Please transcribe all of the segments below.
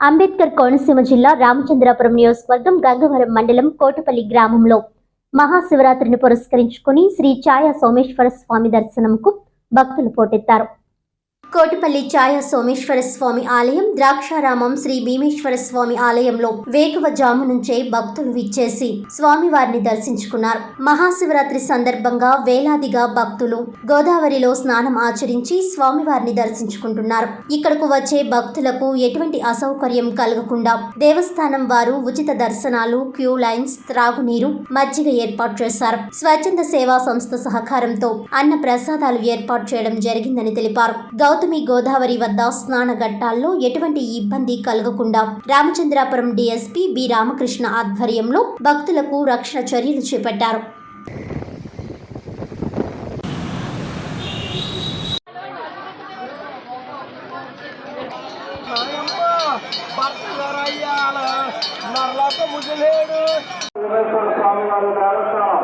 అంబేద్కర్ కోనసీమ జిల్లా రామచంద్రాపురం నియోజకవర్గం గంగవరం మండలం కోటపల్లి గ్రామంలో మహాశివరాత్రిని పురస్కరించుకుని శ్రీ ఛాయా సోమేశ్వర స్వామి దర్శనంకు భక్తులు పోటెత్తారు. కోటిపల్లి ఛాయ సోమేశ్వర స్వామి ఆలయం ద్రాక్షారామం శ్రీ భీమేశ్వర స్వామి ఆలయంలో వేకువ జాము నుంచే భక్తులు విచ్చేసి స్వామివారిని దర్శించుకున్నారు. మహాశివరాత్రి సందర్భంగా వేలాదిగా భక్తులు గోదావరిలో స్నానం ఆచరించి స్వామివారిని దర్శించుకుంటున్నారు. ఇక్కడకు వచ్చే భక్తులకు ఎటువంటి అసౌకర్యం కలగకుండా దేవస్థానం వారు ఉచిత దర్శనాలు క్యూ లైన్స్ త్రాగునీరు మజ్జిగ ఏర్పాటు చేశారు. స్వచ్ఛంద సేవా సంస్థ సహకారంతో అన్న ప్రసాదాలు ఏర్పాటు చేయడం జరిగిందని తెలిపారు. గౌతమ్ గోదావరి వద్ద స్నాన ఘట్టాల్లో ఎటువంటి ఇబ్బంది కలగకుండా రామచంద్రాపురం డీఎస్పీ బి రామకృష్ణ ఆధ్వర్యంలో భక్తులకు రక్షణ చర్యలు చేపట్టారు. ముజలేడు భక్తులరయ్యాల నర్లకు ముగిలేడు వెంకటేశ్వర స్వామి వారి దేవస్థానం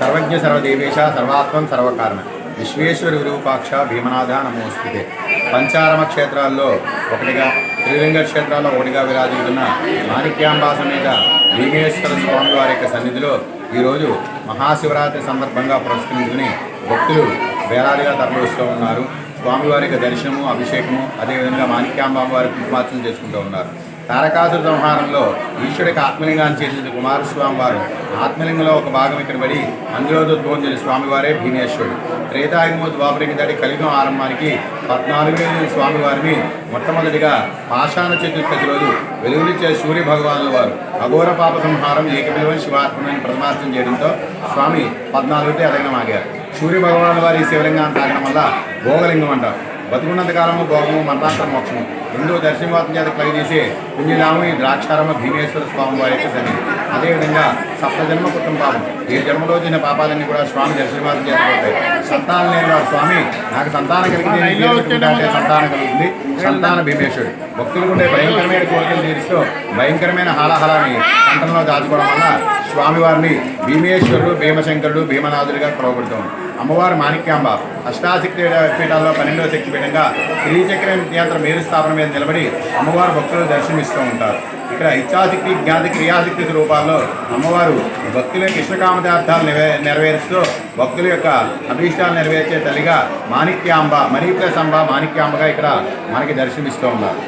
సర్వజ్ఞ సర్వదేవేశ సర్వాత్మం సర్వకారణ విశ్వేశ్వర విరూపాక్ష భీమనాథ నమోస్తుతే పంచారమ క్షేత్రాల్లో ఒకటిగా త్రిలింగ క్షేత్రాల్లో ఒకటిగా విరాజిల్లుతున్న మాణిక్యాంబా సమేత భీమేశ్వర స్వామి వారి యొక్క సన్నిధిలో ఈరోజు మహాశివరాత్రి సందర్భంగా పురస్కరించుకుని భక్తులు వేలాదిగా తరలిస్తూ ఉన్నారు. స్వామివారి యొక్క దర్శనము అభిషేకము అదేవిధంగా మాణిక్యాంబాబు వారి కుంకుమార్చన చేసుకుంటూ ఉన్నారు. తారకాసుర సంహారంలో ఈశ్వరుడికి ఆత్మలింగాన్ని చేసిన కుమారస్వామి వారు ఆత్మలింగంలో ఒక భాగం ఇక్కడ పడి అందులో స్వామివారే భీమేశ్వరుడు. త్రేతాయుగము ద్వాపరికి దాటి కలిగం ఆరంభానికి పద్నాలుగు వేల స్వామివారిని మొట్టమొదటిగా పాషాణ చతుర్దశి రోజు వెలుగునిచ్చే సూర్య భగవానుల వారు అఘోర పాప సంహారం ఏకపిలవని శివాత్మని ప్రతిమార్చన చేయడంతో స్వామి పద్నాలుగుతే అదగనం ఆగారు. సూర్య భగవానుల వారి శివలింగాన్ని తాగడం వల్ల భోగలింగం అంటారు. బతుకున్నంత కాలము భోగము మరణాంతర మోక్షము. రెండో దర్శనవాతం చేత కలిగేసి పుణ్యధామం ఈ ద్రాక్షారమ భీమేశ్వర స్వామి వారి యొక్క సన్నిధి అదేవిధంగా సప్తజన్మ కుటుంబ పాపం ఏ జన్మలో చేసిన పాపాలన్నీ కూడా స్వామి దర్శనవాతం చేత పోతాయి సంతానం లేని స్వామి నాకు సంతానం కలిగితే సంతానం కలుగుతుంది. సంతాన భీమేశ్వరుడు. భక్తులు ఉండే భయంకరమైన కోరికలు తీరుస్తూ భయంకరమైన హాలాహలాన్ని కంఠంలో దాచుకోవడం వల్ల స్వామివారిని భీమేశ్వరుడు భీమశంకరుడు భీమనాథుడిగా పిలువబడుతుంది అమ్మవారు మాణిక్యాంబ అష్టాశక్తి పీఠాల్లో పన్నెండవ శక్తి పీఠంగా శ్రీచక్ర యాత్ర మేరు స్థాపన మీద నిలబడి అమ్మవారు భక్తులు దర్శనమిస్తూ ఉంటారు. ఇక్కడ ఇచ్చాశక్తి జ్ఞాతి క్రియాశక్తి రూపాల్లో అమ్మవారు భక్తుల కృష్ణకామదార్థాలు నెరవే నెరవేరుస్తూ భక్తుల యొక్క అభీష్టాలు నెరవేర్చే తల్లిగా మాణిక్యాంబ మణి ప్లస్ అంబ మాణిక్యాంబగా ఇక్కడ మనకి దర్శనమిస్తూ ఉన్నారు.